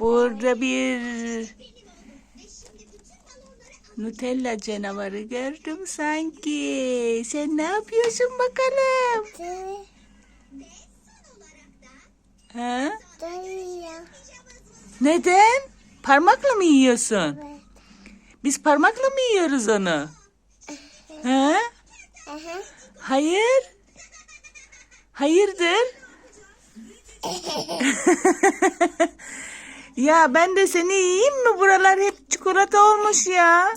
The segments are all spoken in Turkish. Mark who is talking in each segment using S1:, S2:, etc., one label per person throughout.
S1: Burada bir Nutella canavarı gördüm sanki. Sen ne yapıyorsun bakalım? Ha? Neden? Parmakla mı yiyorsun? Biz parmakla mı yiyoruz onu? Ha? Hayır. Hayırdır? ya ben de seni yiyeyim mi? Buralar hep çikolata olmuş ya.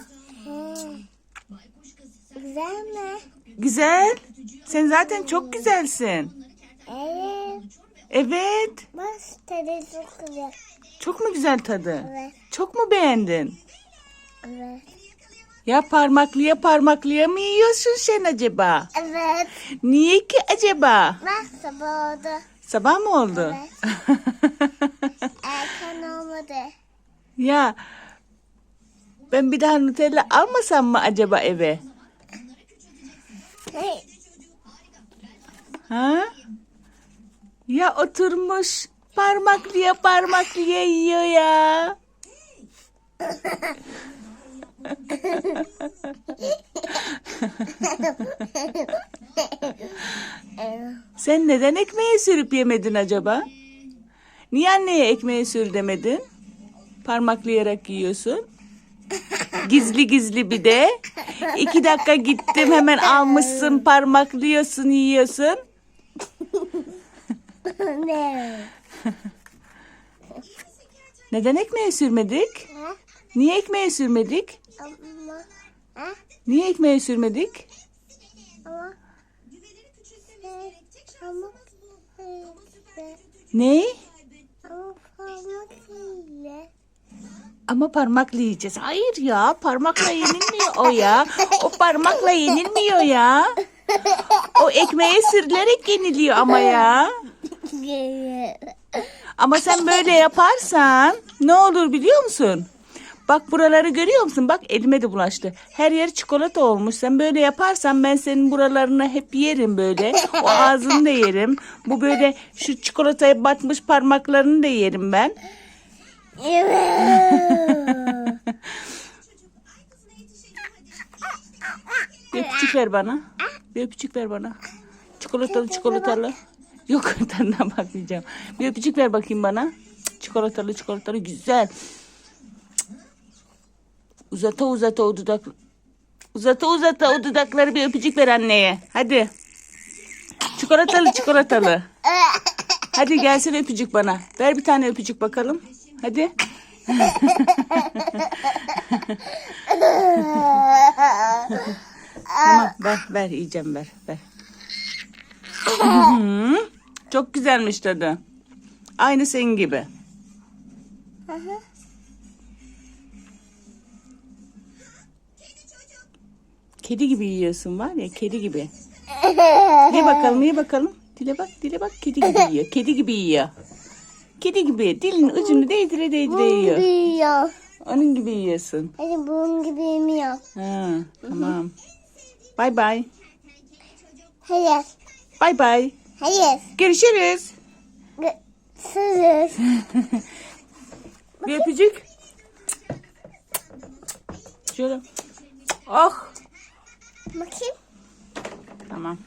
S2: Güzel mi?
S1: Güzel. Sen zaten çok güzelsin.
S2: Evet.
S1: Evet.
S2: Bak tadı çok güzel.
S1: Çok mu güzel tadı?
S2: Evet.
S1: Çok mu beğendin?
S2: Evet.
S1: Ya parmaklıya parmaklıya mı yiyorsun sen acaba?
S2: Evet.
S1: Niye ki acaba?
S2: Bak sabah oldu.
S1: Sabah mı oldu?
S2: Olmadı.
S1: ya ben bir daha Nutella almasam mı acaba eve?
S2: Hey.
S1: Ha? Ya oturmuş parmaklıya parmaklıya yiyor ya. Sen neden ekmeğe sürüp yemedin acaba? Niye anneye ekmeğe sür demedin? Parmaklayarak yiyorsun. Gizli gizli bir de. İki dakika gittim hemen almışsın parmaklıyorsun yiyorsun.
S2: ne?
S1: Neden ekmeğe sürmedik? Niye ekmeğe sürmedik? Niye ekmeğe sürmedik? Ne?
S2: Ama
S1: parmakla yiyeceğiz. Hayır ya parmakla yenilmiyor o ya. O parmakla yenilmiyor ya. O ekmeğe sürülerek yeniliyor ama ya. Ama sen böyle yaparsan ne olur biliyor musun? Bak buraları görüyor musun? Bak elime de bulaştı. Her yer çikolata olmuş. Sen böyle yaparsan ben senin buralarını hep yerim böyle. O ağzını da yerim. Bu böyle şu çikolataya batmış parmaklarını da yerim ben. Bir öpücük ver bana. Bir öpücük ver bana. Çikolatalı çikolatalı. Yok tadına bakmayacağım. Bir öpücük ver bakayım bana. Çikolatalı çikolatalı güzel. Uzata uzata o dudak. Uzata uzata o dudakları bir öpücük ver anneye. Hadi. Çikolatalı çikolatalı. Hadi gelsin öpücük bana. Ver bir tane öpücük bakalım. Hadi. Tamam ver ver yiyeceğim ver ver. Çok güzelmiş tadı. Aynı senin gibi. Kedi gibi yiyorsun var ya kedi gibi. Ye bakalım ye bakalım. Dile bak dile bak kedi gibi yiyor. Kedi gibi yiyor. Kedi gibi dilin ucunu değdire değdire yiyor.
S2: Yiyor.
S1: Onun gibi yiyorsun.
S2: Hadi bunun gibi yemiyor.
S1: Ha, tamam. Bye bye.
S2: Hayır.
S1: Bye bye.
S2: Hayır.
S1: Görüşürüz.
S2: Sırız.
S1: Bir öpücük. Şöyle. Oh.
S2: Bakayım.
S1: Tamam.